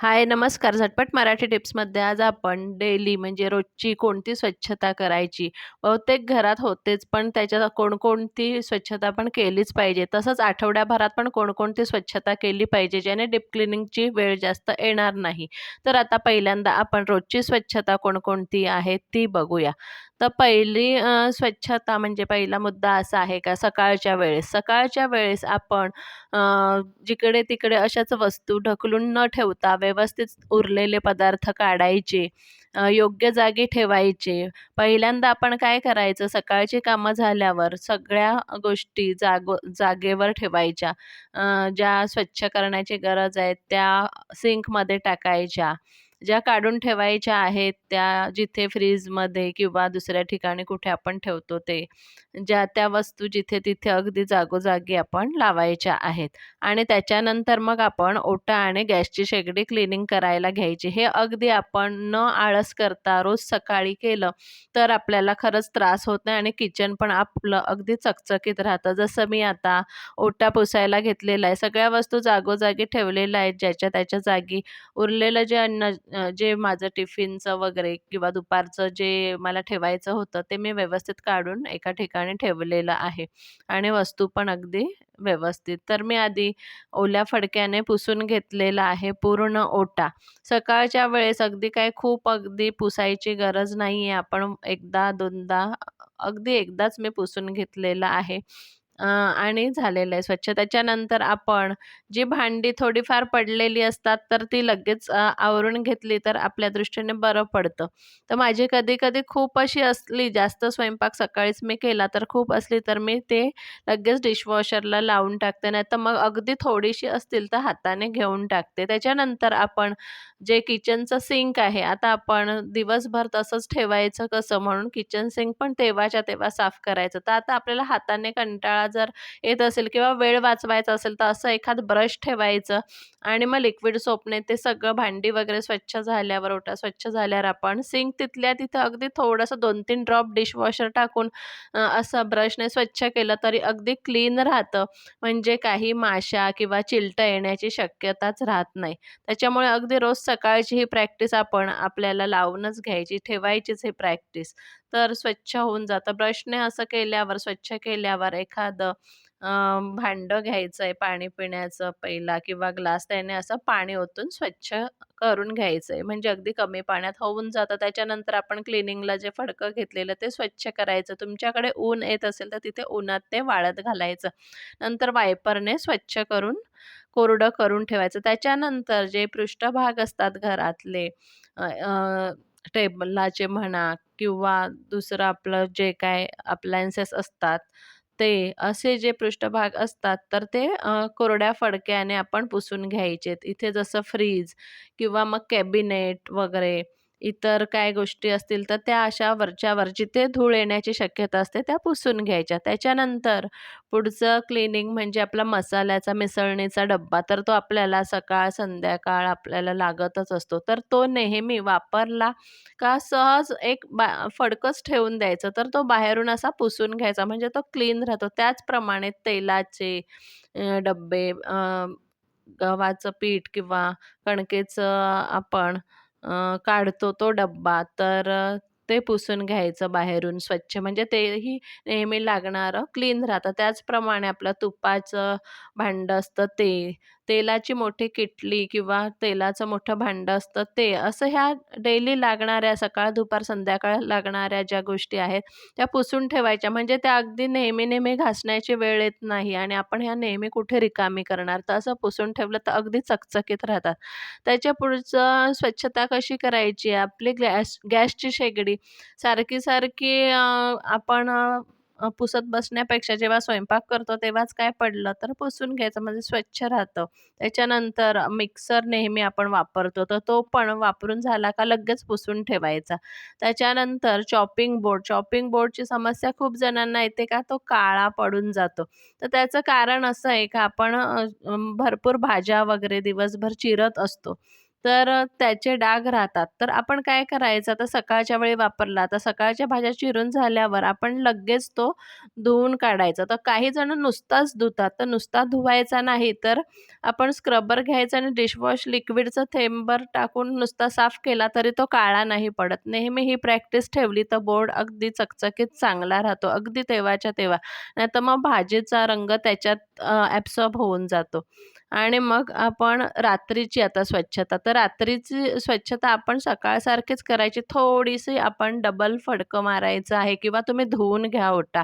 हाय, नमस्कार. झटपट मराठी टिप्समध्ये आज आपण डेली म्हणजे रोजची कोणती स्वच्छता करायची? बहुतेक घरात होतेच, पण त्याच्यात कोणकोणती स्वच्छता पण केलीच पाहिजे. तसंच आठवड्याभरात पण कोणकोणती स्वच्छता केली पाहिजे, ज्याने डीप क्लिनिंगची वेळ जास्त येणार नाही. तर आता पहिल्यांदा आपण रोजची स्वच्छता कोणकोणती आहे ती बघूया. तर पहिली स्वच्छता म्हणजे पहिला मुद्दा असा आहे का सकाळच्या वेळेस. सकाळच्या वेळेस आपण जिकडे-तिकडे अशाच वस्तू ढकलून न ठेवता व्यवस्थित उरलेले पदार्थ काढायचे, योग्य जागी ठेवायचे. पहिल्यांदा आपण काय करायचं सकाळची कामं झाल्यावर सगळ्या गोष्टी जागो जागेवर ठेवायच्या. ज्या स्वच्छ करण्याची गरज आहे त्या सिंकमध्ये टाकायच्या. ज्या काढून ठेवायच्या आहेत त्या जिथे फ्रीजमध्ये किंवा दुसऱ्या ठिकाणी कुठे आपण ठेवतो ते. ज्या त्या वस्तू जिथे तिथे अगदी जागोजागी आपण लावायच्या आहेत. आणि त्याच्यानंतर मग आपण ओटा आणि गॅसची शेगडी क्लिनिंग करायला घ्यायची. हे अगदी आपण न आळस करता रोज सकाळी केलं तर आपल्याला खरंच त्रास होत नाही आणि किचन पण आपलं अगदी चकचकीत राहतं. जसं मी आता ओटा पुसायला घेतलेला आहे. सगळ्या वस्तू जागोजागी ठेवलेल्या आहेत ज्याच्या त्याच्या जागी. उरलेलं जे अन्न अ, जे माझं टिफिनचं वगैरे किंवा दुपारचं जे मला ठेवायचं होतं ते मी व्यवस्थित काढून एका ठिकाणी ठेवलेलं आहे आणि वस्तू पण अगदी व्यवस्थित. तर मी आधी ओल्या फडक्याने पुसून घेतलेला आहे पूर्ण ओटा. सकाळच्या वेळेस अगदी काय खूप अगदी पुसायची गरज नाहीये. आपण एकदा दोनदा अगदी एकदाच मी पुसून घेतलेलं आहे. अ, आणि झालेलं आहे स्वच्छ. त्याच्यानंतर आपण जी भांडी थोडीफार पडलेली असतात तर ती लगेच अ, आवरून घेतली तर आपल्या दृष्टीने बरं पडतं. तर माझी कधी-कधी खूप अशी असली जास्त स्वयंपाक सकाळीच मी केला तर खूप असली तर मी ते लगेच डिशवॉशरला लावून टाकते. नाहीतर मग अगदी थोडीशी असतील तर हाताने घेऊन टाकते. त्याच्यानंतर आपण जे किचनचं सिंक आहे, आता आपण दिवसभर तसंच ठेवायचं कसं म्हणून किचन सिंक पण तेव्हाच्या तेव्हा साफ करायचं. तर आता आपल्याला हाताने कंटाळा जर येत असेल किंवा वेळ वाचवायचा असेल तर असं एखाद ब्रश ठेवायचं आणि मग लिक्विड सोपने ते सगळं भांडी वगैरे स्वच्छ झाल्यावर, ओटा स्वच्छ झाल्यावर आपण सिंक तिथल्या तिथं अगदी थोडंसं 2-3 ड्रॉप डिशवॉशर टाकून असं ब्रशने स्वच्छ केलं तरी अगदी क्लीन राहतं. म्हणजे काही माशा किंवा चिलटं येण्याची शक्यताच राहत नाही. त्याच्यामुळे अगदी रोज सकाळची ही प्रॅक्टिस आपण आपल्याला लावूनच घ्यायची, ठेवायचीच ही प्रॅक्टिस. तर स्वच्छ होऊन जातं. ब्रशने असं केल्यावर, स्वच्छ केल्यावर एखादं भांडं घ्यायचं आहे पाणी पिण्याचं पहिला किंवा ग्लास त्याने असं पाणी ओतून स्वच्छ करून घ्यायचं आहे. म्हणजे अगदी कमी पाण्यात होऊन जातं. त्याच्यानंतर आपण क्लिनिंगला जे फडकं घेतलेलं ते स्वच्छ करायचं. तुमच्याकडे ऊन येत असेल तर तिथे उन्हात ते वाळत घालायचं. नंतर वायपरने स्वच्छ करून कोरडं करून ठेवायचं. त्याच्यानंतर जे पृष्ठभाग असतात घरातले टेबलाचे म्हणा किंवा दुसरं आपलं जे काय अप्लायन्सेस असतात ते असे जे पृष्ठभाग असतात तर ते अ, कोरड्या फडक्याने आपण पुसून घ्यायचेत. इथे जसं फ्रीज किंवा मग कॅबिनेट वगैरे इतर काय गोष्टी असतील तर त्या अशा वरच्या-वर जिथे धूळ येण्याची शक्यता असते त्या पुसून घ्यायच्या. त्याच्यानंतर पुढचं क्लीनिंग म्हणजे आपला मसाल्याचा, मिसळणीचा डब्बा. तर तो आपल्याला सकाळ, संध्याकाळ आपल्याला लागतच असतो. तर तो नेहमी वापरला का सहज एक बा फडकंच ठेवून द्यायचं. तर तो बाहेरून असा पुसून घ्यायचा म्हणजे तो क्लीन राहतो. त्याचप्रमाणे तेलाचे डब्बे, गव्हाचं पीठ किंवा कणकेचं आपण काढतो तो डब्बा तर ते पुसून घ्यायचं बाहेरून स्वच्छ म्हणजे तेही नेहमी लागणारं क्लीन राहतं. त्याचप्रमाणे आपलं तुपाचं भांडं असतं ते, तेलाची मोठी किटली किंवा तेलाचं मोठं भांडं असतं ते, असं ह्या डेली लागणाऱ्या सकाळ, दुपार, संध्याकाळ लागणाऱ्या ज्या गोष्टी आहेत त्या पुसून ठेवायच्या. म्हणजे त्या अगदी नेहमी-नेहमी घासण्याची वेळ येत नाही आणि आपण ह्या नेहमी कुठे रिकामी करणार. तर असं पुसून ठेवलं तर अगदी चकचकीत राहतात. त्याच्या पुढचं स्वच्छता कशी करायची? आपली गॅस गॅसची शेगडी सारखी-सारखी आपण पुसत बसण्यापेक्षा जेव्हा स्वयंपाक करतो तेव्हाच काय पडलं तर पुसून घ्यायचं म्हणजे स्वच्छ राहतं. त्याच्यानंतर मिक्सर नेहमी आपण वापरतो तर तो पण वापरून झाला का लगेच पुसून ठेवायचा. त्याच्यानंतर चॉपिंग बोर्ड, चॉपिंग बोर्डची समस्या खूप जणांना येते का तो काळा पडून जातो. तर त्याचं कारण असं आहे का आपण भरपूर भाज्या वगैरे दिवसभर चिरत असतो. तर त्याचे डाग राहतात. तर आपण काय करायचं? आता सकाळच्या वेळी वापरला तर सकाळच्या भाज्या चिरून झाल्यावर आपण लगेच तो धुवून काढायचा. तर काही जण नुसताच धुतात तर नुसता धुवायचा नाही तर आपण स्क्रबर घ्यायचा आणि डिशवॉश लिक्विडचं थेंबर टाकून नुसता साफ केला तरी तो काळा नाही पडत. नेहमी ही प्रॅक्टिस ठेवली तर बोर्ड अगदी चकचकीत चांगला राहतो. अगदी तेव्हाच्या तेव्हा. नाही तर मग भाजीचा रंग त्याच्यात ॲब्सॉर्ब होऊन जातो. आणि मग आपण रात्रीची आता स्वच्छता. तर रात्रीची स्वच्छता आपण सकाळसारखीच करायची. थोडीशी आपण डबल फडकं मारायचं आहे किंवा तुम्ही धुवून घ्या ओटा.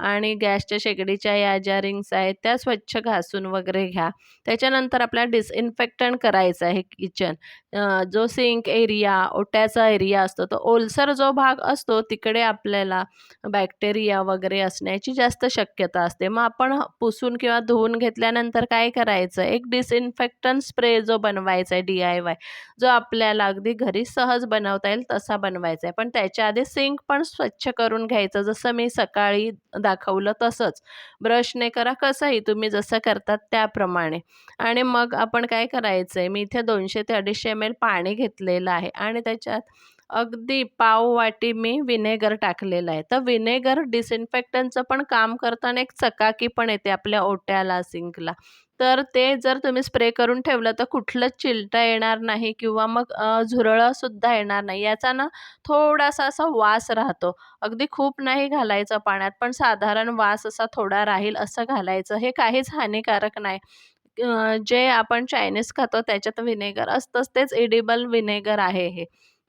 आणि गॅसच्या शेगडीच्या या ज्या रिंग्स आहेत त्या स्वच्छ घासून वगैरे घ्या. त्याच्यानंतर आपल्याला डिसइन्फेक्टंट करायचं आहे किचन. जो सिंक एरिया ओट्याचा एरिया असतो तो ओलसर जो भाग असतो तिकडे आपल्याला बॅक्टेरिया वगैरे असण्याची जास्त शक्यता असते. मग आपण पुसून किंवा धुवून घेतल्यानंतर काय करायचं? एक डिसइन्फेक्टंट स्प्रे जो बनवायचा आहे डी आय वाय जो आपल्याला अगदी घरी सहज बनवता येईल तसा बनवायचा आहे. पण त्याच्या आधी सिंक पण स्वच्छ करून घ्यायचं. जसं मी सकाळी दाखवलं तसंच. ब्रशने करा कसंही तुम्ही जसं करतात त्याप्रमाणे. आणि मग आपण काय करायचं आहे मी इथे दोनशे ते अडीचशे एम एल पाणी घेतलेलं आहे आणि त्याच्यात अगदी पाव वाटी मी विनेगर टाकलेलं आहे. तर विनेगर डिसइन्फेक्टंटचं पण काम करताना एक चकाकी पण येते आपल्या ओट्याला सिंकला. तर ते जर तुम्ही स्प्रे करून ठेवलं तर कुठलंच चिलटा येणार नाही किंवा मग झुरळंसुद्धा येणार नाही. याचा ना थोडासा असा वास राहतो. अगदी खूप नाही घालायचं पाण्यात पण साधारण वास असा थोडा राहील असं घालायचं. हे काहीच हानिकारक नाही. जे आपण चायनीज खातो त्याच्यात विनेगर असतंच. तेच एडिबल विनेगर आहे हे.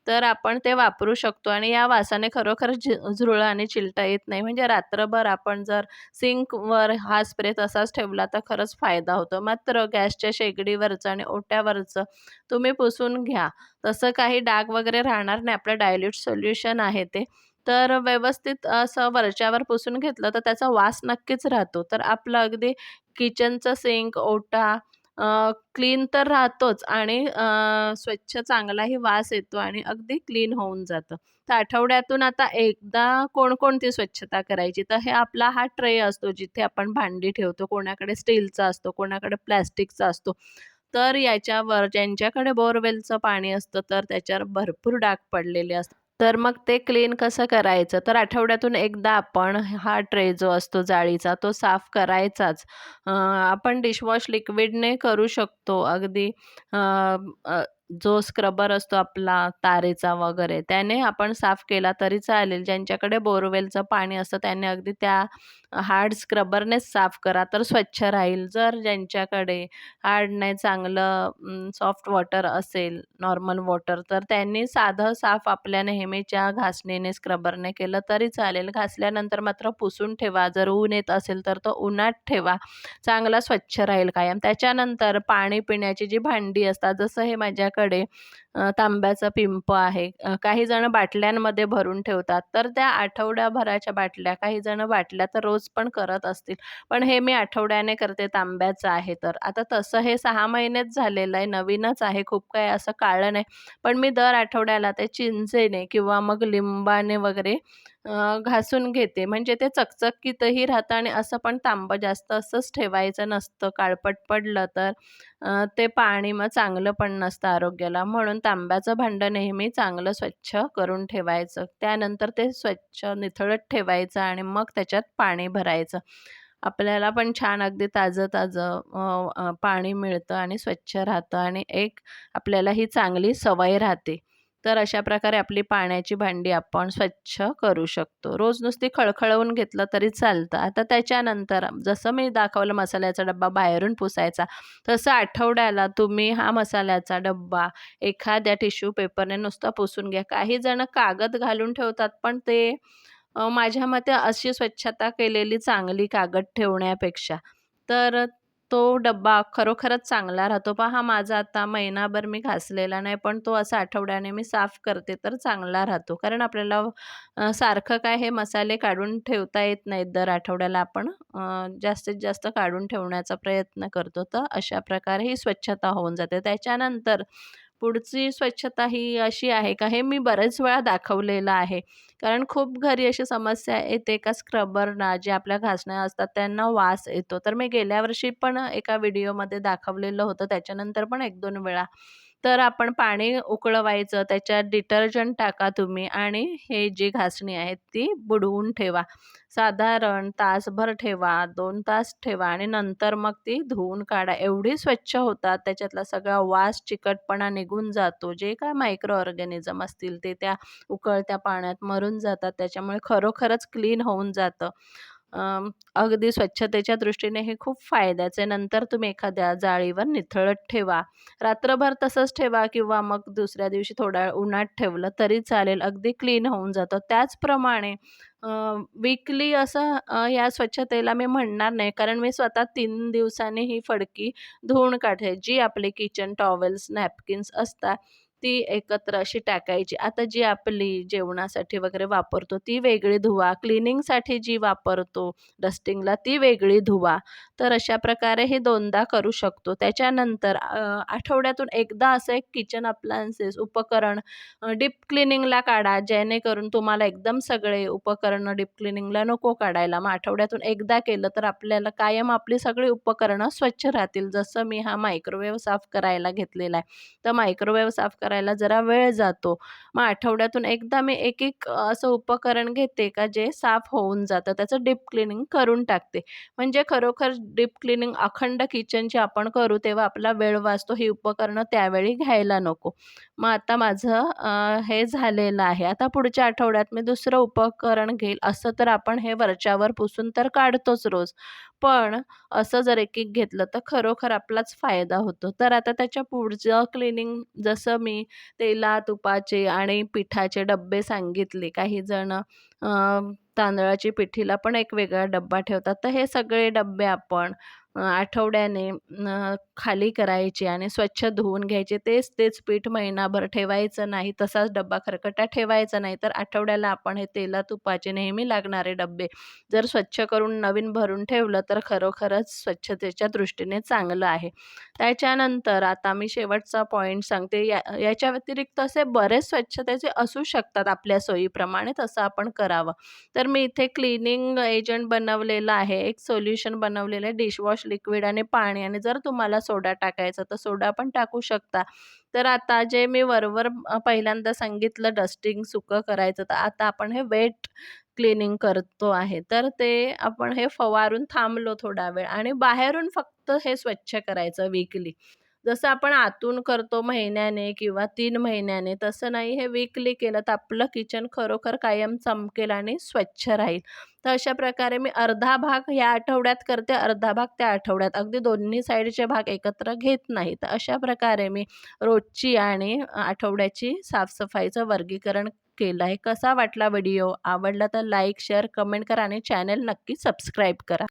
तर आपण ते वापरू शकतो आणि या वासाने खरोखर झि झुरळं आणि चिलटा येत नाही. म्हणजे रात्रभर आपण जर सिंकवर हा स्प्रे तसाच ठेवला तर खरंच फायदा होतो. मात्र गॅसच्या शेगडीवरचं आणि ओट्यावरचं तुम्ही पुसून घ्या. तसं काही डाग वगैरे राहणार नाही. आपलं डायल्यूट सोल्युशन आहे ते. तर व्यवस्थित असं वरच्यावर पुसून घेतलं तर त्याचा वास नक्कीच राहतो. तर आपलं अगदी किचनचं सिंक ओटा क्लीन तर राहतोच आणि स्वच्छ चांगलाही वास येतो आणि अगदी क्लीन होऊन जातं. तर आठवड्यातून आता एकदा कोणकोणती स्वच्छता करायची? तर हे आपला हा ट्रे असतो जिथे आपण भांडी ठेवतो कोणाकडे स्टीलचा असतो कोणाकडे प्लॅस्टिकचा असतो. तर याच्यावर ज्यांच्याकडे बोरवेलचं पाणी असतं तर त्याच्यावर भरपूर डाग पडलेले असतात. तर मग ते क्लीन कसं करायचं? तर आठवड्यातून एकदा आपण हा ट्रे जो असतो जाळीचा तो साफ करायचाच. आपण डिशवॉश लिक्विडने करू शकतो. अगदी जो स्क्रबर असतो आपला तारेचा वगैरे त्याने आपण साफ केला तरी चालेल. ज्यांच्याकडे बोरवेलचं पाणी असतं त्याने अगदी त्या हार्ड स्क्रबरनेच साफ करा तर स्वच्छ राहील. जर ज्यांच्याकडे हार्ड नाही चांगलं सॉफ्ट वॉटर असेल नॉर्मल वॉटर तर त्यांनी साधं साफ आपल्या नेहमीच्या घासणीने स्क्रबरने केलं तरी चालेल. घासल्यानंतर मात्र पुसून ठेवा. जर ऊन येत असेल तर तो उन्हात ठेवा. चांगला स्वच्छ राहील कायम. त्याच्यानंतर पाणी पिण्याची जी भांडी असतात जसं हे माझ्याकडे तांब्याचा पिंप आहे. काही जण बाटल्यांमध्ये भरून ठेवतात. तर त्या आठवड्याभराच्या बाटल्या काही जण बाटल्या तर रोज पण करत असतील. पण हे मी आठवड्याने करते तांब्याचं आहे तर. आता तसं हे सहा महिनेच झालेलं आहे. नवीनच आहे. खूप काही असं काळं नाही. पण मी दर आठवड्याला ते चिंचेने किंवा मग लिंबाने वगैरे घासून घेते. म्हणजे ते चकचकीतही राहतं आणि असं पण तांबं जास्त असंच ठेवायचं नसतं. काळपट पडलं तर ते पाणी मग चांगलं पण नसतं आरोग्याला. म्हणून तांब्याचं भांडं नेहमी चांगलं स्वच्छ करून ठेवायचं. त्यानंतर ते स्वच्छ निथळत ठेवायचं आणि मग त्याच्यात पाणी भरायचं. आपल्याला पण छान अगदी ताजं ताजं पाणी मिळतं आणि स्वच्छ राहतं आणि एक आपल्याला ही चांगली सवय राहते. तर अशा प्रकारे आपली पाण्याची भांडी आपण स्वच्छ करू शकतो. रोज नुसती खळखळवून घेतलं तरी चालतं. आता त्याच्यानंतर जसं मी दाखवलं मसाल्याचा डब्बा बाहेरून पुसायचा तसं आठवड्याला तुम्ही हा मसाल्याचा डब्बा एखाद्या टिश्यू पेपरने नुसता पुसून घ्या. काही जण कागद घालून ठेवतात पण ते माझ्या मते अशी स्वच्छता केलेली चांगली कागद ठेवण्यापेक्षा. तर तो डब्बा खरोखरच चांगला राहतो. पहा माझा आता महिनाभर मी घासलेला नाही पण तो असा आठवड्याने मी साफ करते तर चांगला राहतो. कारण आपल्याला सारखं काय हे मसाले काढून ठेवता येत नाहीत दर आठवड्याला आपण. जास्तीत जास्त काढून ठेवण्याचा प्रयत्न करतो. तर अशा प्रकारे ही स्वच्छता होऊन जाते. त्याच्यानंतर पुढची स्वच्छता ही अशी आहे का हे मी बरेच वेळा दाखवलेलं आहे. कारण खूप घरी अशी समस्या येते का स्क्रबरना जे आपल्या घासण्या असतात त्यांना वास येतो. तर मी गेल्या वर्षी पण एका व्हिडिओमध्ये दाखवलेलं होतं. त्याच्यानंतर पण एक दोन वेळा. तर आपण पाणी उकळवायचं त्याच्यात डिटर्जंट टाका तुम्ही आणि हे जी घासणी आहे ती बुडवून ठेवा. साधारण तासभर ठेवा दोन तास ठेवा आणि नंतर मग ती धुवून काढा. एवढी स्वच्छ होतात त्याच्यातला सगळा वास चिकटपणा निघून जातो. जे काय मायक्रो ऑर्गॅनिझम असतील ते त्या उकळत्या पाण्यात मरून जातात त्याच्यामुळे खरोखरच क्लीन होऊन जातं. अगदी स्वच्छतेच्या दृष्टीने हे खूप फायद्याचे. नंतर तुम्ही एखाद्या जाळीवर निथळत ठेवा. रात्रभर तसंच ठेवा किंवा मग दुसऱ्या दिवशी थोड्या उन्हात ठेवलं तरी चालेल. अगदी क्लीन होऊन जातं. त्याचप्रमाणे वीकली असं या स्वच्छतेला मी म्हणणार नाही. कारण मी स्वतः तीन दिवसांनी ही फडकी धुवून काढते. जी आपली किचन टॉवेल्स नॅपकिन्स असतात. ती एकत्र अशी टाकायची. आता जी आपली जेवणासाठी वगैरे वापरतो ती वेगळी धुवा. क्लिनिंगसाठी जी वापरतो डस्टिंगला ती वेगळी धुवा. तर अशा प्रकारे हे दोनदा करू शकतो. त्याच्यानंतर आठवड्यातून एकदा असं एक किचन अप्लायन्सेस उपकरण डीप क्लिनिंगला काढा. जेणेकरून तुम्हाला एकदम सगळे उपकरणं डीप क्लिनिंगला नको काढायला. मग आठवड्यातून एकदा केलं तर आपल्याला कायम आपली सगळी उपकरणं स्वच्छ राहतील. जसं मी हा मायक्रोवेव्ह साफ करायला घेतलेला आहे. तर मायक्रोवेव्ह साफ करायला जरा वेळ जातो. मग आठवड्यातून एकदा मी एक एक असं उपकरण घेते का जे साफ होऊन जातं त्याचं डीप क्लिनिंग करून टाकते. म्हणजे खरोखर डीप क्लिनिंग अखंड किचनची आपण करू तेव्हा आपला वेळ वाचतो ही उपकरणं त्यावेळी घ्यायला नको. मग आता माझं हे झालेलं आहे. आता पुढच्या आठवड्यात मी दुसरं उपकरण घेईल असं तर आपण हे वरच्यावर पुसून तर काढतोच रोज. पण असं जर एक एक घेतलं तर खरोखर आपलाच फायदा होतो. तर आता त्याच्या पुढचं क्लिनिंग जसं मी तेला तुपाचे आणि पिठाचे डब्बे सांगितले. काही जण तांदळाची पिठीला पण एक वेगळा डब्बा ठेवतात. तर हे सगळे डब्बे आपण आठवड्याने खाली करायचे आणि स्वच्छ धुवून घ्यायचे. तेच तेच पीठ महिनाभर ठेवायचं नाही तसाच डब्बा खरकटा ठेवायचा नाही तर आठवड्याला आपण हे तेला तुपाचे नेहमी लागणारे डब्बे जर स्वच्छ करून नवीन भरून ठेवलं तर खरोखरच स्वच्छतेच्या दृष्टीने चांगलं आहे. त्याच्यानंतर आता मी शेवटचा पॉईंट सांगते. या याच्या व्यतिरिक्त असे बरेच स्वच्छतेचे असू शकतात आपल्या सोयीप्रमाणे तसं आपण करावं. तर मी इथे क्लिनिंग एजंट बनवलेलं आहे. एक सोल्युशन बनवलेलं आहे. डिशवॉश लिक्विड आणि पाणी आणि जर तुम्हाला सोडा टाकायचा तर सोडा पण टाकू शकता. तर आता जे मी वरवर पहिल्यांदा सांगितलं डस्टिंग सुकं करायचं तर आता आपण हे वेट क्लिनिंग करतो आहे. तर ते आपण हे फवारून थांबलो थोडा वेळ आणि बाहेरून फक्त हे स्वच्छ करायचं वीकली जसं आपण आतून करतो महिन्याने किंवा तीन महिन्याने तसं नाही हे वीकली केलं तर आपलं किचन खरोखर कायम चमकेल आणि स्वच्छ राहील. तर अशा प्रकारे मी अर्धा भाग या आठवड्यात करते अर्धा भाग त्या आठवड्यात. अगदी दोन्ही साईडचे भाग एकत्र घेत नाही. तर अशा प्रकारे मी रोजची आणि आठवड्याची साफसफाईचं वर्गीकरण केलं आहे. कसा वाटला व्हिडिओ? आवडला तर लाईक शेअर कमेंट करा आणि चॅनल नक्की सबस्क्राईब करा.